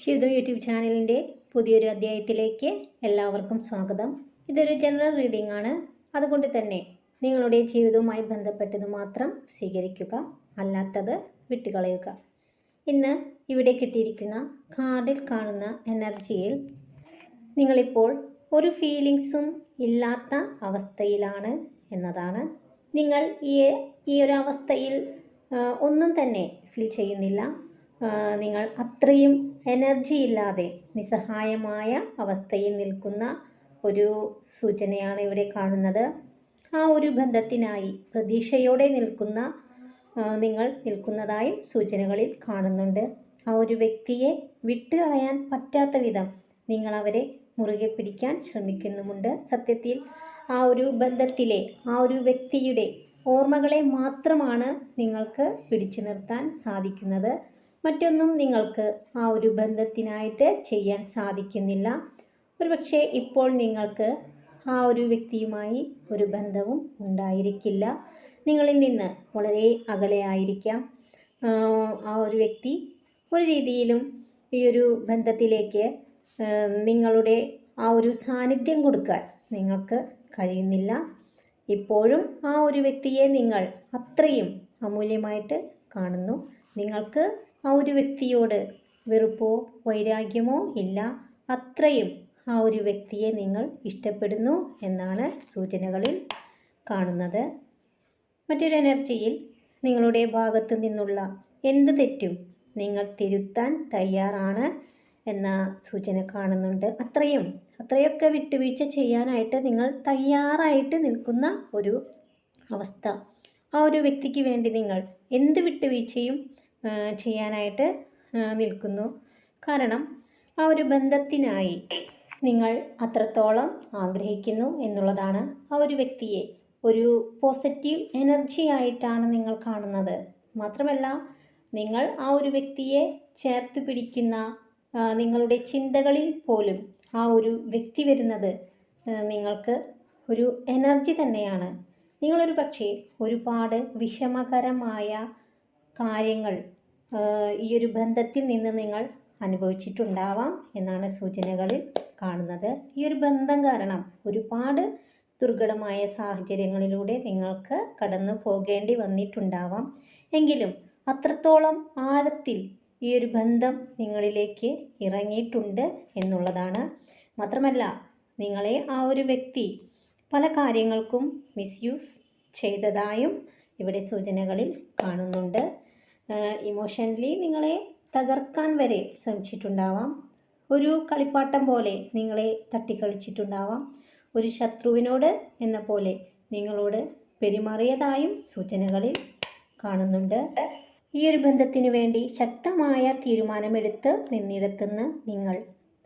Shivada YouTube ചാനലിന്റെ പുതിയൊരു അധ്യായത്തിലേക്ക് എല്ലാവർക്കും സ്വാഗതം. ഇതൊരു ജനറൽ റീഡിംഗ് ആണ്. അതുകൊണ്ട് തന്നെ നിങ്ങളുടെ ജീവിതവുമായി ബന്ധപ്പെട്ടത് മാത്രം സ്വീകരിക്കുക അല്ലാത്തത് വിട്ടുകളയുക. ഇന്ന് ഇവിടെ കിട്ടിയിരിക്കുന്ന കാർഡിൽ കാണുന്ന എനർജിയിൽ നിങ്ങളിപ്പോൾ ഒരു ഫീലിങ്സും ഇല്ലാത്ത അവസ്ഥയിലാണ് എന്നതാണ്. നിങ്ങൾ ഈ ഈ ഒരു അവസ്ഥയിൽ ഒന്നും തന്നെ ഫീൽ ചെയ്യുന്നില്ല. നിങ്ങൾ അത്രയും എനർജി ഇല്ലാതെ നിസ്സഹായമായ അവസ്ഥയിൽ നിൽക്കുന്ന ഒരു സൂചനയാണ് ഇവിടെ കാണുന്നത്. ആ ഒരു ബന്ധത്തിനായി പ്രതീക്ഷയോടെ നിൽക്കുന്ന നിങ്ങൾ നിൽക്കുന്നതായും സൂചനകളിൽ കാണുന്നുണ്ട്. ആ ഒരു വ്യക്തിയെ വിട്ടുകളയാൻ പറ്റാത്ത വിധം നിങ്ങൾ അവരെ മുറുകെ പിടിക്കാൻ ശ്രമിക്കുന്നുമുണ്ട്. സത്യത്തിൽ ആ ഒരു ബന്ധത്തിലെ ആ ഒരു വ്യക്തിയുടെ ഓർമ്മകളെ മാത്രമാണ് നിങ്ങൾക്ക് പിടിച്ചു നിർത്താൻ സാധിക്കുന്നത്. മറ്റൊന്നും നിങ്ങൾക്ക് ആ ഒരു ബന്ധത്തിനായിട്ട് ചെയ്യാൻ സാധിക്കുന്നില്ല. ഒരുപക്ഷെ ഇപ്പോൾ നിങ്ങൾക്ക് ആ ഒരു വ്യക്തിയുമായി ഒരു ബന്ധവും ഉണ്ടായിരിക്കില്ല. നിങ്ങളിൽ നിന്ന് വളരെ അകലെയായിരിക്കാം ആയിരിക്കാം. ആ ഒരു വ്യക്തി ഒരു രീതിയിലും ഈ ഒരു ബന്ധത്തിലേക്ക് നിങ്ങളുടെ ആ ഒരു സാന്നിധ്യം കൊടുക്കാൻ നിങ്ങൾക്ക് കഴിയുന്നില്ല. ഇപ്പോഴും ആ ഒരു വ്യക്തിയെ നിങ്ങൾ അത്രയും അമൂല്യമായിട്ട് കാണുന്നു. നിങ്ങൾക്ക് ആ ഒരു വ്യക്തിയോട് വെറുപ്പോ വൈരാഗ്യമോ ഇല്ല. അത്രയും ആ ഒരു വ്യക്തിയെ നിങ്ങൾ ഇഷ്ടപ്പെടുന്നു എന്നാണ് സൂചനകളിൽ കാണുന്നത്. മറ്റൊരു എനർജിയിൽ നിങ്ങളുടെ ഭാഗത്തു നിന്നുള്ള എന്ത് തെറ്റും നിങ്ങൾ തിരുത്താൻ തയ്യാറാണ് എന്ന സൂചന കാണുന്നുണ്ട്. അത്രയും അത്രയൊക്കെ വിട്ടുവീഴ്ച ചെയ്യാനായിട്ട് നിങ്ങൾ തയ്യാറായിട്ട് നിൽക്കുന്ന ഒരു അവസ്ഥ. ആ ഒരു വ്യക്തിക്ക് വേണ്ടി നിങ്ങൾ എന്ത് വിട്ടുവീഴ്ചയും ചെയ്യാനായിട്ട് നിൽക്കുന്നു. കാരണം ആ ഒരു ബന്ധത്തിനായി നിങ്ങൾ അത്രത്തോളം ആഗ്രഹിക്കുന്നു എന്നുള്ളതാണ് ആ ഒരു വ്യക്തിയെ ഒരു പോസിറ്റീവ് എനർജി ആയിട്ടാണ് നിങ്ങൾ കാണുന്നത്. മാത്രമല്ല നിങ്ങൾ ആ ഒരു വ്യക്തിയെ ചേർത്ത് പിടിക്കുന്ന നിങ്ങളുടെ ചിന്തകളിൽ പോലും ആ ഒരു വ്യക്തി വരുന്നത് നിങ്ങൾക്ക് ഒരു എനർജി തന്നെയാണ്. നിങ്ങളൊരു പക്ഷേ ഒരുപാട് വിഷമകരമായ കാര്യങ്ങൾ ഈ ഒരു ബന്ധത്തിൽ നിന്ന് നിങ്ങൾ അനുഭവിച്ചിട്ടുണ്ടാവാം എന്നാണ് സൂചനകളിൽ കാണുന്നത്. ഈ ഒരു ബന്ധം കാരണം ഒരുപാട് ദുർഘടമായ സാഹചര്യങ്ങളിലൂടെ നിങ്ങൾക്ക് കടന്നു പോകേണ്ടി വന്നിട്ടുണ്ടാവാം. എങ്കിലും അത്രത്തോളം ആഴത്തിൽ ഈ ഒരു ബന്ധം നിങ്ങളിലേക്ക് ഇറങ്ങിയിട്ടുണ്ട് എന്നുള്ളതാണ്. മാത്രമല്ല നിങ്ങളെ ആ ഒരു വ്യക്തി പല കാര്യങ്ങൾക്കും മിസ്യൂസ് ചെയ്തതായും ഇവിടെ സൂചനകളിൽ കാണുന്നുണ്ട്. ഇമോഷണലി നിങ്ങളെ തകർക്കാൻ വരെ ശ്രമിച്ചിട്ടുണ്ടാവാം. ഒരു കളിപ്പാട്ടം പോലെ നിങ്ങളെ തട്ടിക്കളിച്ചിട്ടുണ്ടാവാം. ഒരു ശത്രുവിനോട് എന്ന പോലെ നിങ്ങളോട് പെരുമാറിയതായും സൂചനകളിൽ കാണുന്നുണ്ട്. ഈ ഒരു ബന്ധത്തിന് വേണ്ടി ശക്തമായ തീരുമാനമെടുത്ത് നിന്നിടത്തുനിന്ന് നിങ്ങൾ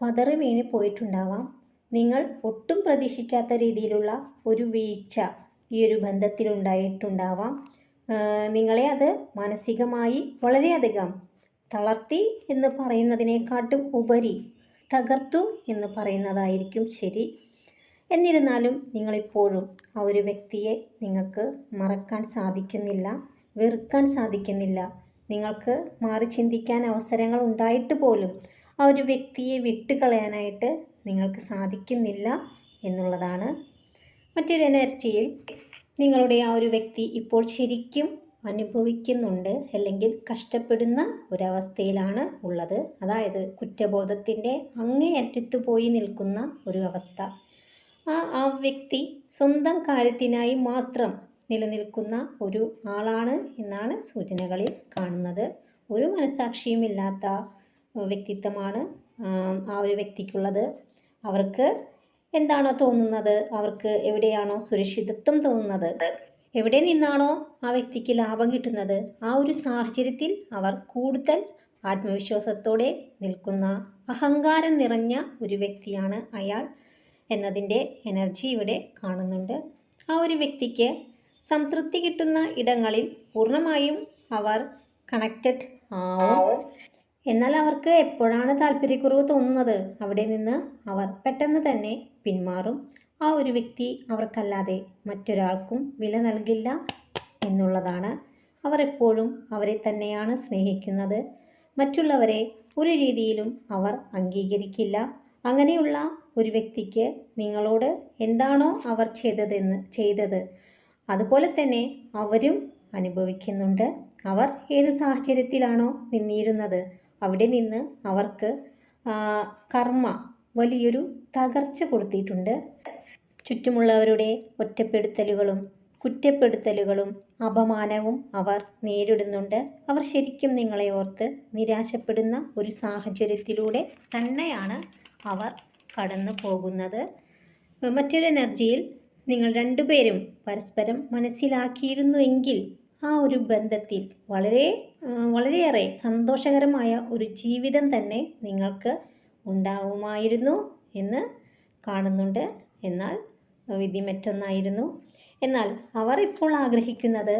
പതറി വീണ് പോയിട്ടുണ്ടാവാം. നിങ്ങൾ ഒട്ടും പ്രതീക്ഷിക്കാത്ത രീതിയിലുള്ള ഒരു വീഴ്ച ഈ ഒരു ബന്ധത്തിലുണ്ടായിട്ടുണ്ടാവാം. നിങ്ങളെ അത് മാനസികമായി വളരെയധികം തളർത്തി എന്ന് പറയുന്നതിനെക്കാട്ടും ഉപരി തകർത്തു എന്ന് പറയുന്നതായിരിക്കും ശരി. എന്നിരുന്നാലും നിങ്ങളിപ്പോഴും ആ ഒരു വ്യക്തിയെ നിങ്ങൾക്ക് മറക്കാൻ സാധിക്കുന്നില്ല വെറുക്കാൻ സാധിക്കുന്നില്ല. നിങ്ങൾക്ക് മാറി ചിന്തിക്കാൻ അവസരങ്ങൾ ഉണ്ടായിട്ട് പോലും ആ ഒരു വ്യക്തിയെ വിട്ടുകളയാനായിട്ട് നിങ്ങൾക്ക് സാധിക്കുന്നില്ല എന്നുള്ളതാണ് മറ്റൊരു എനർജിയിൽ നിങ്ങളുടെ ആ ഒരു വ്യക്തി ഇപ്പോൾ ശരിക്കും അനുഭവിക്കുന്നുണ്ട് അല്ലെങ്കിൽ കഷ്ടപ്പെടുന്ന ഒരവസ്ഥയിലാണ് ഉള്ളത്. അതായത് കുറ്റബോധത്തിന്റെ അങ്ങേയറ്റത്ത് പോയി നിൽക്കുന്ന ഒരു അവസ്ഥ. ആ ആ വ്യക്തി സ്വന്തം കാര്യത്തിനായി മാത്രം നിലനിൽക്കുന്ന ഒരു ആളാണ് എന്നാണ് സൂചനകളിൽ കാണുന്നത്. ഒരു മനസാക്ഷിയുമില്ലാത്ത വ്യക്തിത്വമാണ് ആ, ഒരു വ്യക്തിക്കുള്ളത്. അവർക്ക് എന്താണോ തോന്നുന്നത്? അവർക്ക് എവിടെയാണോ സുരക്ഷിതത്വം തോന്നുന്നത്? എവിടെ നിന്നാണോ ആ വ്യക്തിക്ക് ലാഭം കിട്ടുന്നത്? ആ ഒരു സാഹചര്യത്തിൽ അവർ കൂടുതൽ ആത്മവിശ്വാസത്തോടെ നിൽക്കുന്ന അഹങ്കാരം നിറഞ്ഞ ഒരു വ്യക്തിയാണ് അയാൾ എന്നതിന്റെ എനർജി ഇവിടെ കാണുന്നുണ്ട്. ആ ഒരു വ്യക്തിക്ക് സംതൃപ്തി കിട്ടുന്ന ഇടങ്ങളിൽ പൂർണമായും അവർ കണക്റ്റഡ് ആവും. എന്നാൽ അവർക്ക് എപ്പോഴാണ് താല്പര്യക്കുറവ് തോന്നുന്നത്? അവിടെ നിന്ന് അവർ പെട്ടെന്ന് തന്നെ പിന്മാറും. ആ ഒരു വ്യക്തി അവർക്കല്ലാതെ മറ്റൊരാൾക്കും വില നൽകില്ല എന്നുള്ളതാണ്. അവർ എപ്പോഴും അവരെ തന്നെയാണ് സ്നേഹിക്കുന്നത്. മറ്റുള്ളവരെ ഒരു രീതിയിലും അവർ അംഗീകരിക്കില്ല. അങ്ങനെയുള്ള ഒരു വ്യക്തിക്ക് നിങ്ങളോട് എന്താണോ അവർ ചെയ്തതെന്ന് ചെയ്തത് അതുപോലെ തന്നെ അവരും അനുഭവിക്കുന്നുണ്ട്. അവർ ഏത് സാഹചര്യത്തിലാണോ നിന്നിരുന്നത് അവിടെ നിന്ന് അവർക്ക് കർമ്മ വലിയൊരു തകർച്ച കൊടുത്തിട്ടുണ്ട് ചുറ്റുമുള്ളവരുടെ ഒറ്റപ്പെടുത്തലുകളും കുറ്റപ്പെടുത്തലുകളും അപമാനവും അവർ നേരിടുന്നുണ്ട്. അവർ ശരിക്കും നിങ്ങളെ ഓർത്ത് നിരാശപ്പെടുന്ന ഒരു സാഹചര്യത്തിലൂടെ തന്നെയാണ് അവർ കടന്നു പോകുന്നത്. മറ്റൊരു എനർജിയിൽ നിങ്ങൾ രണ്ടുപേരും പരസ്പരം മനസ്സിലാക്കിയിരുന്നുവെങ്കിൽ ആ ഒരു ബന്ധത്തിൽ വളരെ വളരെയേറെ സന്തോഷകരമായ ഒരു ജീവിതം തന്നെ നിങ്ങൾക്ക് ഉണ്ടാവുമായിരുന്നു എന്ന് കാണുന്നുണ്ട്. എന്നാൽ വിധി മറ്റൊന്നായിരുന്നു എന്നാൽ അവർ ഇപ്പോൾ ആഗ്രഹിക്കുന്നത്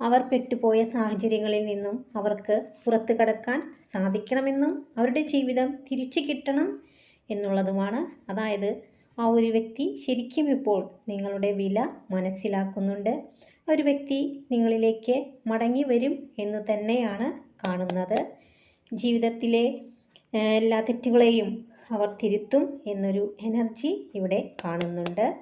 അവർ പെട്ടുപോയ സാഹചര്യങ്ങളിൽ നിന്നും അവർക്ക് പുറത്തു കടക്കാൻ സാധിക്കണമെന്നും അവരുടെ ജീവിതം തിരിച്ചു കിട്ടണം എന്നുള്ളതുമാണ്. അതായത് ആ ഒരു വ്യക്തി ശരിക്കും ഇപ്പോൾ നിങ്ങളുടെ വില മനസ്സിലാക്കുന്നുണ്ട്. ഒരു വ്യക്തി നിങ്ങളിലേക്ക് മടങ്ങി വരും എന്ന് തന്നെയാണ് കാണുന്നത്. ജീവിതത്തിലെ എല്ലാ തെറ്റുകളെയും അവർ തിരുത്തും എന്നൊരു എനർജി ഇവിടെ കാണുന്നുണ്ട്.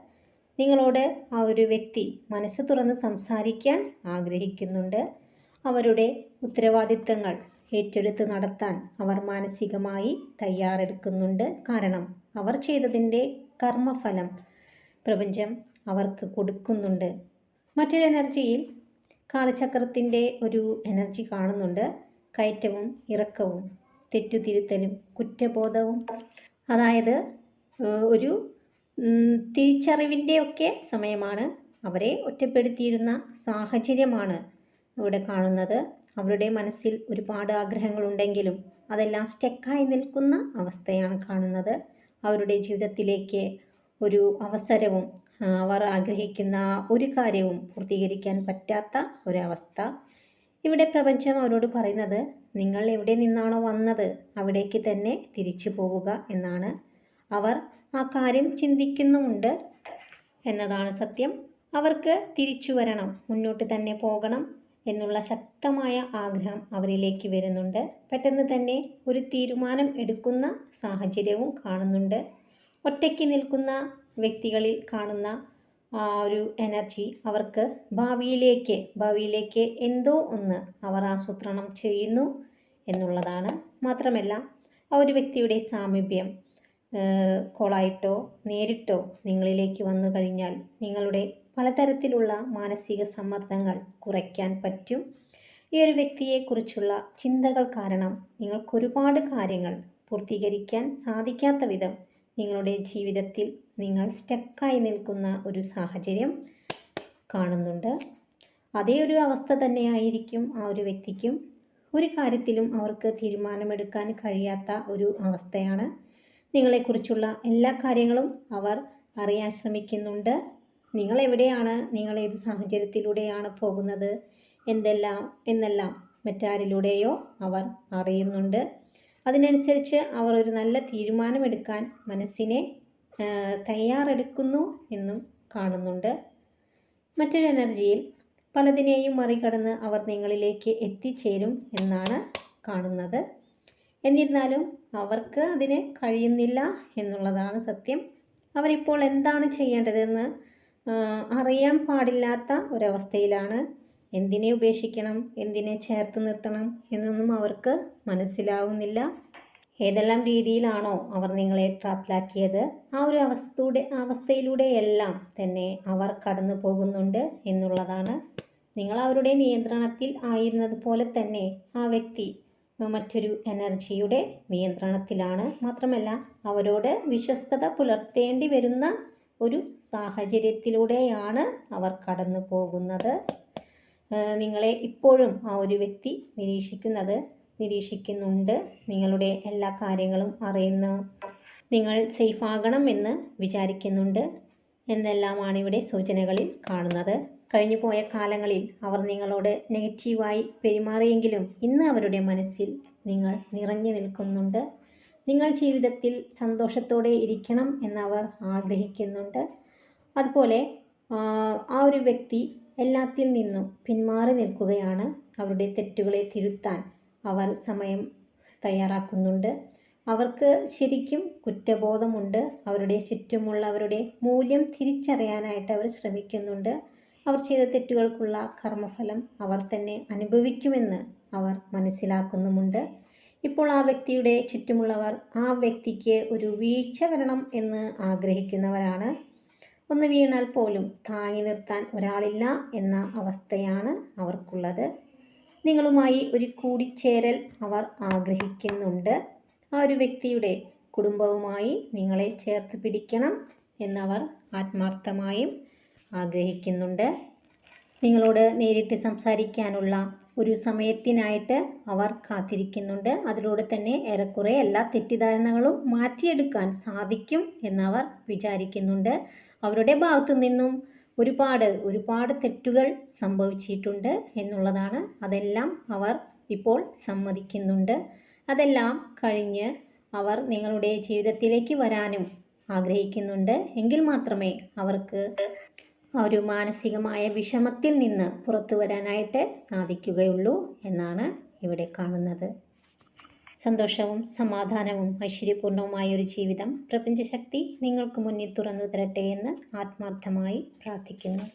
നിങ്ങളോട് ആ ഒരു വ്യക്തി മനസ്സ് തുറന്ന് സംസാരിക്കാൻ ആഗ്രഹിക്കുന്നുണ്ട്. അവരുടെ ഉത്തരവാദിത്തങ്ങൾ ഏറ്റെടുത്ത് നടത്താൻ അവർ മാനസികമായി തയ്യാറെടുക്കുന്നുണ്ട്. കാരണം അവർ ചെയ്തതിന്റെ കർമ്മഫലം പ്രപഞ്ചം അവർക്ക് കൊടുക്കുന്നുണ്ട്. മറ്റൊരു എനർജിയിൽ കാലചക്രത്തിന്റെ ഒരു എനർജി കാണുന്നുണ്ട്. കയറ്റവും ഇറക്കവും തെറ്റുതിരുത്തലും കുറ്റബോധവും. അതായത് ഒരു തിരിച്ചറിവിന്റെ ഒക്കെ സമയമാണ് അവരെ ഒറ്റപ്പെടുത്തിയിരുന്ന സാഹചര്യമാണ് ഇവിടെ കാണുന്നത്. അവരുടെ മനസ്സിൽ ഒരുപാട് ആഗ്രഹങ്ങളുണ്ടെങ്കിലും അതെല്ലാം സ്റ്റെക്കായി നിൽക്കുന്ന അവസ്ഥയാണ് കാണുന്നത്. അവരുടെ ജീവിതത്തിലേക്ക് ഒരു അവസരവും അവർ ആഗ്രഹിക്കുന്ന ഒരു കാര്യവും പൂർത്തീകരിക്കാൻ പറ്റാത്ത ഒരവസ്ഥ. ഇവിടെ പ്രപഞ്ചം അവരോട് പറയുന്നത് നിങ്ങൾ എവിടെ നിന്നാണോ വന്നത് അവിടേക്ക് തന്നെ തിരിച്ചു പോവുക എന്നാണ്. അവർ ആ കാര്യം ചിന്തിക്കുന്നുമുണ്ട് എന്നതാണ് സത്യം. അവർക്ക് തിരിച്ചു വരണം മുന്നോട്ട് തന്നെ പോകണം എന്നുള്ള ശക്തമായ ആഗ്രഹം അവരിലേക്ക് വരുന്നുണ്ട്. പെട്ടെന്ന് തന്നെ ഒരു തീരുമാനം എടുക്കുന്ന സാഹചര്യവും കാണുന്നുണ്ട്. ഒറ്റയ്ക്ക് നിൽക്കുന്ന വ്യക്തികളിൽ കാണുന്ന ആ ഒരു എനർജി അവർക്ക് ഭാവിയിലേക്ക് ഭാവിയിലേക്ക് എന്തോ ഒന്ന് അവർ ആസൂത്രണം ചെയ്യുന്നു എന്നുള്ളതാണ് മാത്രമല്ല ആ ഒരു വ്യക്തിയുടെ സാമീപ്യം കോളായിട്ടോ നേരിട്ടോ നിങ്ങളിലേക്ക് വന്നു കഴിഞ്ഞാൽ നിങ്ങളുടെ പലതരത്തിലുള്ള മാനസിക സമ്മർദ്ദങ്ങൾ കുറയ്ക്കാൻ പറ്റും. ഈ ഒരു വ്യക്തിയെക്കുറിച്ചുള്ള ചിന്തകൾ കാരണം നിങ്ങൾക്കൊരുപാട് കാര്യങ്ങൾ പൂർത്തീകരിക്കാൻ സാധിക്കാത്ത വിധം നിങ്ങളുടെ ജീവിതത്തിൽ നിങ്ങൾ സ്റ്റക്കായി നിൽക്കുന്ന ഒരു സാഹചര്യം കാണുന്നുണ്ട്. അതേ ഒരു അവസ്ഥ തന്നെയായിരിക്കും ആ ഒരു വ്യക്തിക്കും. ഒരു കാര്യത്തിലും അവർക്ക് തീരുമാനമെടുക്കാൻ കഴിയാത്ത ഒരു അവസ്ഥയാണ്. നിങ്ങളെക്കുറിച്ചുള്ള എല്ലാ കാര്യങ്ങളും അവർ അറിയാൻ ശ്രമിക്കുന്നുണ്ട്. നിങ്ങൾ എവിടെയാണ് നിങ്ങൾ ഏത് സാഹചര്യത്തിലൂടെയാണ് പോകുന്നത് എന്തെല്ലാം എന്നെല്ലാം മറ്റാരിലൂടെയോ അവർ അറിയുന്നുണ്ട്. അതിനനുസരിച്ച് അവർ ഒരു നല്ല തീരുമാനമെടുക്കാൻ മനസ്സിനെ തയ്യാറെടുക്കുന്നു എന്നും കാണുന്നുണ്ട്. മറ്റൊരു എനർജിയിൽ പലതിനെയും മറികടന്ന് അവർ നിങ്ങളിലേക്ക് എത്തിച്ചേരും എന്നാണ് കാണുന്നത്. എന്നിരുന്നാലും അവർക്ക് അതിന് കഴിയുന്നില്ല എന്നുള്ളതാണ് സത്യം. അവരിപ്പോൾ എന്താണ് ചെയ്യേണ്ടതെന്ന് അറിയാൻ പാടില്ലാത്ത ഒരവസ്ഥയിലാണ്. എന്തിനെ ഉപേക്ഷിക്കണം എന്തിനെ ചേർത്ത് നിർത്തണം എന്നൊന്നും അവർക്ക് മനസ്സിലാവുന്നില്ല. ഏതെല്ലാം രീതിയിലാണോ അവർ നിങ്ങളെ ട്രാപ്പിലാക്കിയത് ആ ഒരു അവസ്ഥയുടെ അവസ്ഥയിലൂടെയെല്ലാം തന്നെ അവർ കടന്നു പോകുന്നുണ്ട് എന്നുള്ളതാണ്. നിങ്ങൾ അവരുടെ നിയന്ത്രണത്തിൽ ആയിരുന്നത് പോലെ തന്നെ ആ വ്യക്തി മറ്റൊരു എനർജിയുടെ നിയന്ത്രണത്തിലാണ്. മാത്രമല്ല അവരോട് വിശ്വസ്തത പുലർത്തേണ്ടി വരുന്ന ഒരു സാഹചര്യത്തിലൂടെയാണ് അവർ കടന്നു പോകുന്നത്. നിങ്ങളെ ഇപ്പോഴും ആ ഒരു വ്യക്തി നിരീക്ഷിക്കുന്നത്. നിരീക്ഷിക്കുന്നുണ്ട്. നിങ്ങളുടെ എല്ലാ കാര്യങ്ങളും അറിയുന്ന നിങ്ങൾ സേഫ് ആകണം എന്ന് വിചാരിക്കുന്നുണ്ട്. എന്നെല്ലാമാണ് ഇവിടെ സൂചനകളിൽ കാണുന്നത്. കഴിഞ്ഞു പോയ കാലങ്ങളിൽ അവർ നിങ്ങളോട് നെഗറ്റീവായി പെരുമാറിയെങ്കിലും ഇന്ന് അവരുടെ മനസ്സിൽ നിങ്ങൾ നിറഞ്ഞു നിൽക്കുന്നുണ്ട്. നിങ്ങൾ ജീവിതത്തിൽ സന്തോഷത്തോടെ ഇരിക്കണം എന്നവർ ആഗ്രഹിക്കുന്നുണ്ട്. അതുപോലെ ആ ഒരു വ്യക്തി എല്ലാത്തിൽ നിന്നും പിന്മാറി നിൽക്കുകയാണ്. അവരുടെ തെറ്റുകളെ തിരുത്താൻ അവർ സമയം തയ്യാറാക്കുന്നുണ്ട്. അവർക്ക് ശരിക്കും കുറ്റബോധമുണ്ട്. അവരുടെ ചുറ്റുമുള്ളവരുടെ മൂല്യം തിരിച്ചറിയാനായിട്ട് അവർ ശ്രമിക്കുന്നുണ്ട്. അവർ ചെയ്ത തെറ്റുകൾക്കുള്ള കർമ്മഫലം അവർ തന്നെ അനുഭവിക്കുമെന്ന് അവർ മനസ്സിലാക്കുന്നുമുണ്ട്. ഇപ്പോൾ ആ വ്യക്തിയുടെ ചുറ്റുമുള്ളവർ ആ വ്യക്തിക്ക് ഒരു വീഴ്ച വരണം എന്ന് ആഗ്രഹിക്കുന്നവരാണ്. ഒന്ന് വീണാൽ പോലും താങ്ങി നിർത്താൻ ഒരാളില്ല എന്ന അവസ്ഥയാണ് അവർക്കുള്ളത്. നിങ്ങളുമായി ഒരു കൂടിച്ചേരൽ അവർ ആഗ്രഹിക്കുന്നുണ്ട്. ആ ഒരു വ്യക്തിയുടെ കുടുംബവുമായി നിങ്ങളെ ചേർത്ത് പിടിക്കണം എന്നവർ ആത്മാർത്ഥമായും ആഗ്രഹിക്കുന്നുണ്ട്. നിങ്ങളോട് നേരിട്ട് സംസാരിക്കാനുള്ള ഒരു സമയത്തിനായിട്ട് അവർ കാത്തിരിക്കുന്നുണ്ട്. അതിലൂടെ തന്നെ ഏറെക്കുറെ എല്ലാ തെറ്റിദ്ധാരണകളും മാറ്റിയെടുക്കാൻ സാധിക്കും എന്നവർ വിചാരിക്കുന്നുണ്ട്. അവരുടെ ഭാഗത്തു നിന്നും ഒരുപാട് ഒരുപാട് തെറ്റുകൾ സംഭവിച്ചിട്ടുണ്ട് എന്നുള്ളതാണ് അതെല്ലാം അവർ ഇപ്പോൾ സമ്മതിക്കുന്നുണ്ട്. അതെല്ലാം കഴിഞ്ഞ് അവർ നിങ്ങളുടെ ജീവിതത്തിലേക്ക് വരാനും ആഗ്രഹിക്കുന്നുണ്ട്. എങ്കിൽ മാത്രമേ അവർക്ക് ഒരു മാനസികമായ വിഷമത്തിൽ നിന്ന് പുറത്തു വരാനായിട്ട് സാധിക്കുകയുള്ളൂ എന്നാണ് ഇവിടെ കാണുന്നത്. സന്തോഷവും സമാധാനവും ഐശ്വര്യപൂർണവുമായ ഒരു ജീവിതം പ്രപഞ്ചശക്തി നിങ്ങൾക്ക് മുന്നിൽ തുറന്നു തരട്ടെ എന്ന് ആത്മാർത്ഥമായി പ്രാർത്ഥിക്കുന്നു.